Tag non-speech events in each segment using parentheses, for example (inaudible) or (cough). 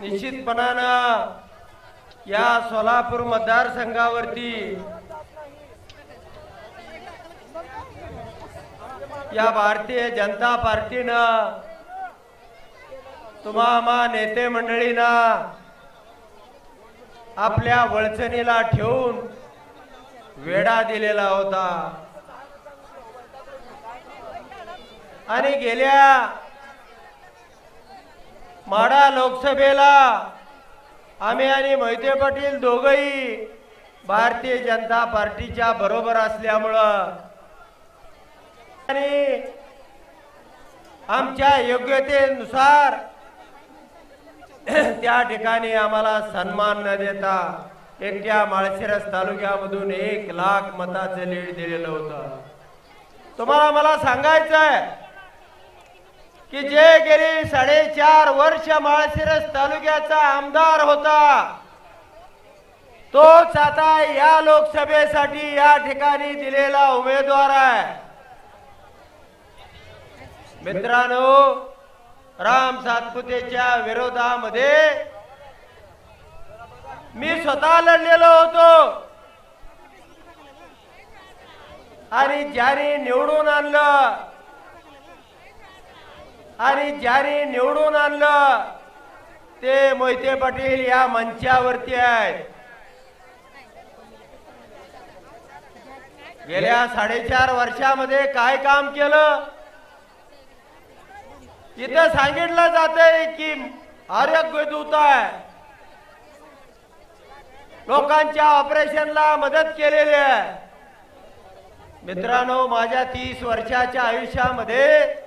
निश्चितपणानं या सोलापूर मतदारसंघावरती या भारतीय जनता पार्टीनं तुम्हा नेते मंडळीनं आपल्या वळचणीला ठेवून वेढा दिलेला होता. आणि गेल्या माडा लोकसभेला आम्ही आणि मोहिते पाटील दोघही भारतीय जनता पार्टीच्या बरोबर असल्यामुळं आणि आमच्या योग्यतेनुसार (clears throat) त्या ठिकाणी आम्हाला सन्मान न देता एकट्या माळशिरस तालुक्यामधून एक लाख मताचं लीड दिलेलं होतं. तुम्हाला मला सांगायचं आहे की जे गेली साडेचार वर्ष माळशिरस तालुक्याचा आमदार होता तोच आता या लोकसभेसाठी या ठिकाणी दिलेला उमेदवार आहे. मित्रांनो राम सातपुतेच्या विरोधामध्ये मी स्वतः लढलेलो होतो. आणि ज्याने निवडून आणलं आणि ज्याने निवडून आणलं ते मोहिते पाटील या मंचावरती आहेत. गेल्या साडेचार वर्षामध्ये काय काम केलं? इथं सांगितलं जातंय की आरोग्य दूत आहे. लोकांच्या ऑपरेशनला मदत केलेली आहे. मित्रांनो माझ्या तीस वर्षाच्या आयुष्यामध्ये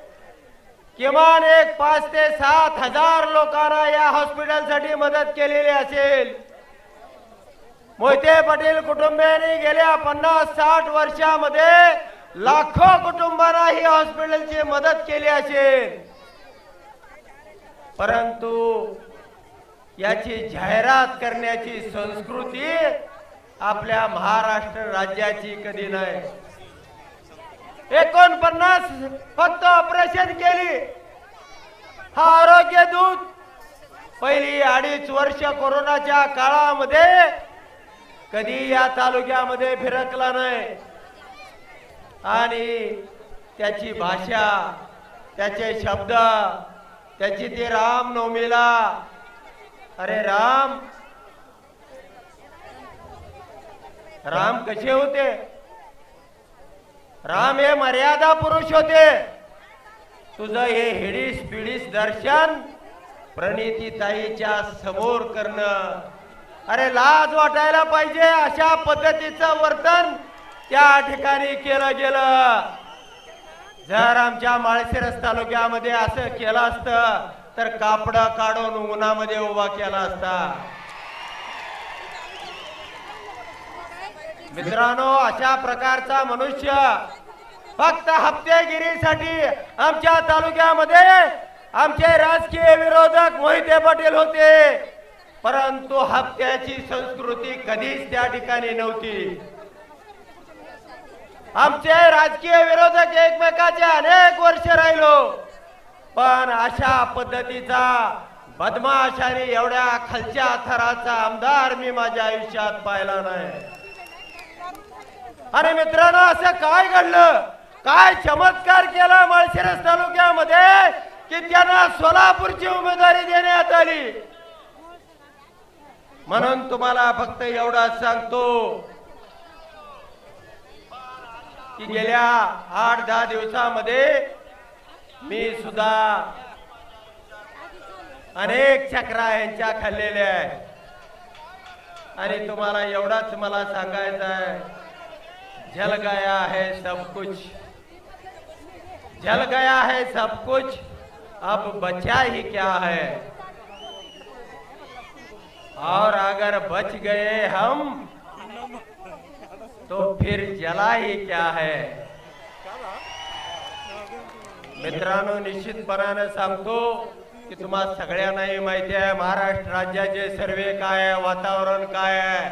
किमान एक पाच ते सात हजार लोकांना या हॉस्पिटलसाठी मदत केलेली असेल. मोहिते पाटील कुटुंबियांनी गेल्या पन्नास साठ वर्षामध्ये लाखो कुटुंबांना ही हॉस्पिटलची मदत केली असेल. परंतु याची जाहिरात करण्याची संस्कृती आपल्या महाराष्ट्र राज्याची कधी नाही. एकोणपन्नास फक्त ऑपरेशन केली. हा आरोग्य दूत पहिली अडीच वर्ष कोरोनाच्या काळामध्ये कधी या तालुक्यामध्ये फिरकला नाही. आणि त्याची भाषा त्याचे शब्द त्याची ती रामनवमीला अरे राम राम कसे होते? राम हे मर्यादा पुरुष होते. तुझं हे हिडीस पिडीस दर्शन प्रणिती ताईच्या समोर करणं. अरे लाज वाटायला पाहिजे अशा पद्धतीचं वर्तन. त्या ठिकाणी केलं गेलं. जर आमच्या माळशिरस तालुक्यामध्ये असं केलं असतं तर कापड काढून उन्हामध्ये उभा केला असता. मित्रांनो अशा प्रकारचा मनुष्य फक्त हप्तेगिरीसाठी आमच्या तालुक्यामध्ये आमचे राजकीय विरोधक मोहिते पाटील होते. परंतु हप्त्याची संस्कृती कधीच त्या ठिकाणी नव्हती. आमचे राजकीय विरोधक एकमेकाचे अनेक वर्ष राहिलो. पण अशा पद्धतीचा बदमाशाने एवढ्या खालच्या थराचा आमदार मी माझ्या आयुष्यात पाहिला नाही. अरे मित्रांनो असं काय घडलं? काय चमत्कार केला माळशिरस तालुक्यामध्ये की त्यांना सोलापूरची उमेदवारी देण्यात आली. म्हणून तुम्हाला फक्त एवढाच सांगतो की गेल्या आठ दहा दिवसामध्ये मी सुद्धा अनेक चक्रा यांच्या खाल्लेल्या आहे आणि तुम्हाला एवढाच मला सांगायचं आहे जल गया है सब कुछ. जल गया है सब कुछ, अब बचा ही क्या है? और अगर बच गए हम तो फिर जला ही क्या है? मित्रांनो, निश्चितपणानं की तुम्हा सगळ्यांनाही माहिती आहे, महाराष्ट्र राज्याचे सर्वे काय आहे, वातावरण काय आहे?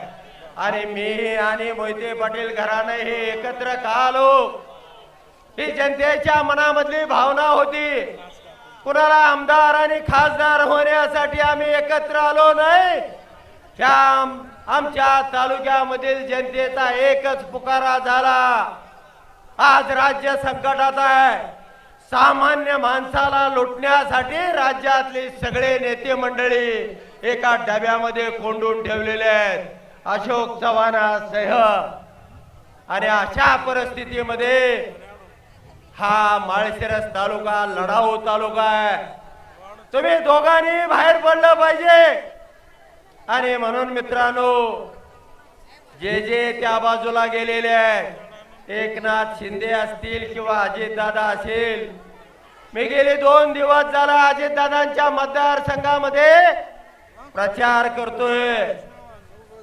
आणि मी आणि मोहिते पाटील घराने हे एकत्र का आलो? ही जनतेच्या मनामधली भावना होती. कुणाला आमदार आणि खासदार होण्यासाठी आम्ही एकत्र आलो नाही. त्या आमच्या तालुक्यामधील जनतेचा एकच पुकारा झाला. आज राज्य संकटात आहे. सामान्य माणसाला लुटण्यासाठी राज्यातले सगळे नेते मंडळी एका डब्यामध्ये कोंडून ठेवलेले आहेत. अशोक चव्हाणासह आणि अशा परिस्थितीमध्ये हा माळशिरस तालुका लढाऊ तालुका आहे. तुम्ही दोघांनी बाहेर पडलं पाहिजे. आणि म्हणून मित्रांनो जे जे त्या बाजूला गेलेले आहेत एकनाथ शिंदे असतील किंवा अजितदादा असेल मी गेले दोन दिवस झाला अजितदादांच्या मतदारसंघामध्ये प्रचार करतोय.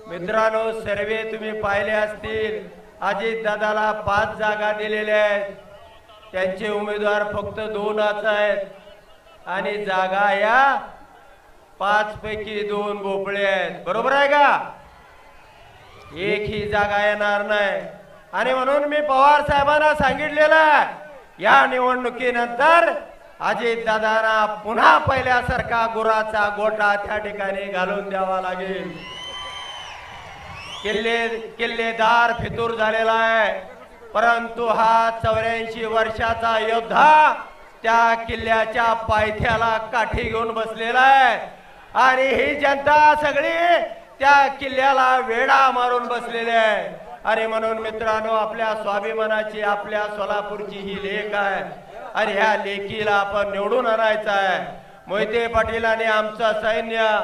मित्रांनो सर्वे तुम्ही पाहिले असतील अजितदादाला पाच जागा दिलेल्या आहेत. त्यांचे उमेदवार फक्त दोनच आहेत. आणि जागा या पाच पैकी दोन भोपळे आहेत. बरोबर आहे का? एक ही जागा येणार नाही. आणि म्हणून मी पवार साहेबांना सांगितलेलं आहे या निवडणुकीनंतर अजित दादांना पुन्हा पहिल्यासारखा गुराचा गोटा त्या ठिकाणी घालून द्यावा लागेल. किल्ले किल्लेदार फितूर झालेला आहे. परंतु हा चौऱ्याऐंशी वर्षाचा योद्धा त्या किल्ल्याच्या पायथ्याला काठी घेऊन बसलेला आहे. आणि ही जनता सगळी त्या किल्ल्याला वेडा मारून बसलेली आहे. आणि म्हणून मित्रांनो आपल्या स्वाभिमानाची आपल्या सोलापूरची ही लेख आहे. आणि ह्या लेखीला आपण निवडून आणायचं आहे. मोहिते पाटील आणि आमचं सैन्य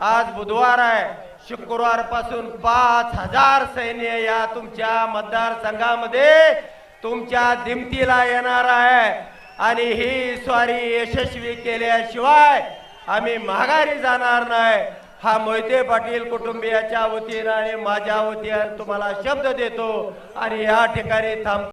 आज बुधवार आहे. शुक्रवारपासून पाच हजार सैन्य या तुमच्या मतदारसंघामध्ये तुमच्या दिमतीला येणार आहे. आणि ही स्वारी यशस्वी केल्याशिवाय आम्ही माघारी जाणार नाही. हा मोहिते पाटील कुटुंबियाच्या वतीनं आणि माझ्या वतीनं तुम्हाला शब्द देतो आणि या ठिकाणी थांब